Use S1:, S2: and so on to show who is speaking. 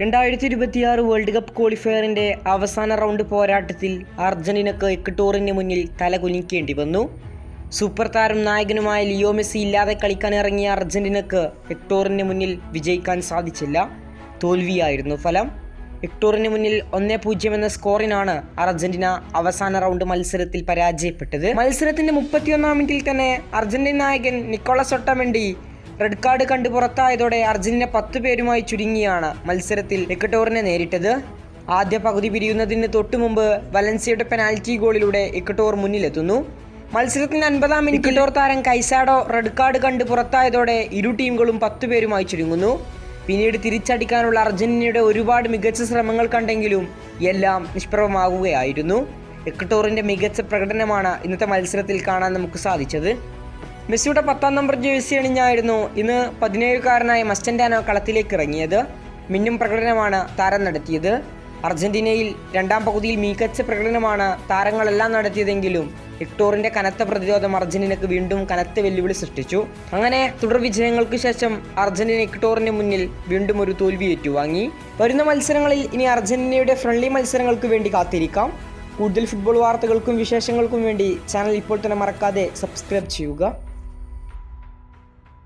S1: രണ്ടായിരത്തി ഇരുപത്തിയാറ് world cup ക്വാളിഫയറിന്റെ അവസാന റൗണ്ട് പോരാട്ടത്തിൽ അർജന്റീനക്ക് എക്വട്ടോറിന് മുന്നിൽ തലകുനിക്കേണ്ടി വന്നു. സൂപ്പർ താരം നായകനുമായ ലിയോ മെസ്സി ഇല്ലാതെ കളിക്കാൻ ഇറങ്ങിയ അർജന്റീനക്ക് എക്ടോറിന് മുന്നിൽ വിജയിക്കാൻ സാധിച്ചില്ല. തോൽവിയായിരുന്നു ഫലം. എക്ടോറിന് മുന്നിൽ ഒന്നേ പൂജ്യം എന്ന സ്കോറിനാണ് അർജന്റീന അവസാന റൗണ്ട് മത്സരത്തിൽ പരാജയപ്പെട്ടത്. മത്സരത്തിന്റെ മുപ്പത്തിയൊന്നാം മിനിറ്റിൽ തന്നെ അർജന്റീൻ നായകൻ നിക്കോളസ് ഒട്ടമെണ്ടി റെഡ് കാർഡ് കണ്ട് പുറത്തായതോടെ അർജന്റീന പത്ത് പേരുമായി ചുരുങ്ങിയാണ് മത്സരത്തിൽ എക്കട്ടോറിനെ നേരിട്ടത്. ആദ്യ പകുതി പിരിയുന്നതിന് തൊട്ടുമുമ്പ് വലൻസിയുടെ പെനാൽറ്റി ഗോളിലൂടെ ഇക്കട്ടോർ മുന്നിലെത്തുന്നു. മത്സരത്തിന് അൻപതാം മിനിറ്റ് ഇക്കട്ടോർ താരം കൈസാഡോ റെഡ് കാർഡ് കണ്ട് പുറത്തായതോടെ ഇരു ടീമുകളും പത്ത് പേരുമായി ചുരുങ്ങുന്നു. പിന്നീട് തിരിച്ചടിക്കാനുള്ള അർജന്റീനയുടെ ഒരുപാട് മികച്ച ശ്രമങ്ങൾ കണ്ടെങ്കിലും എല്ലാം നിഷ്പ്രഭമാകുകയായിരുന്നു എക്കട്ടോറിന്റെ മികച്ച പ്രകടനമാണ് ഇന്നത്തെ മത്സരത്തിൽ കാണാൻ നമുക്ക് സാധിച്ചത്. മെസ്സിയുടെ പത്താം നമ്പർ ജേഴ്സി അണിഞ്ഞായിരുന്നു ഇന്ന് പതിനേഴുകാരനായ മസ്റ്റൻഡാനോ കളത്തിലേക്ക് ഇറങ്ങിയത് മിന്നും പ്രകടനമാണ് താരം നടത്തിയത്. അർജന്റീനയിൽ രണ്ടാം പകുതിയിൽ മികച്ച പ്രകടനമാണ് താരങ്ങളെല്ലാം നടത്തിയതെങ്കിലും ഇക്ടോറിന്റെ കനത്ത പ്രതിരോധം അർജന്റീനക്ക് വീണ്ടും കനത്ത വെല്ലുവിളി സൃഷ്ടിച്ചു. അങ്ങനെ തുടർ വിജയങ്ങൾക്ക് ശേഷം അർജന്റീന ഇക്ടോറിന് മുന്നിൽ വീണ്ടും ഒരു തോൽവി ഏറ്റുവാങ്ങി. വരുന്ന മത്സരങ്ങളിൽ ഇനി അർജന്റീനയുടെ ഫ്രണ്ട്ലി മത്സരങ്ങൾക്ക് വേണ്ടി കാത്തിരിക്കാം. കൂടുതൽ ഫുട്ബോൾ വാർത്തകൾക്കും വിശേഷങ്ങൾക്കും വേണ്ടി ചാനൽ ഇപ്പോൾ തന്നെ മറക്കാതെ സബ്സ്ക്രൈബ് ചെയ്യുക.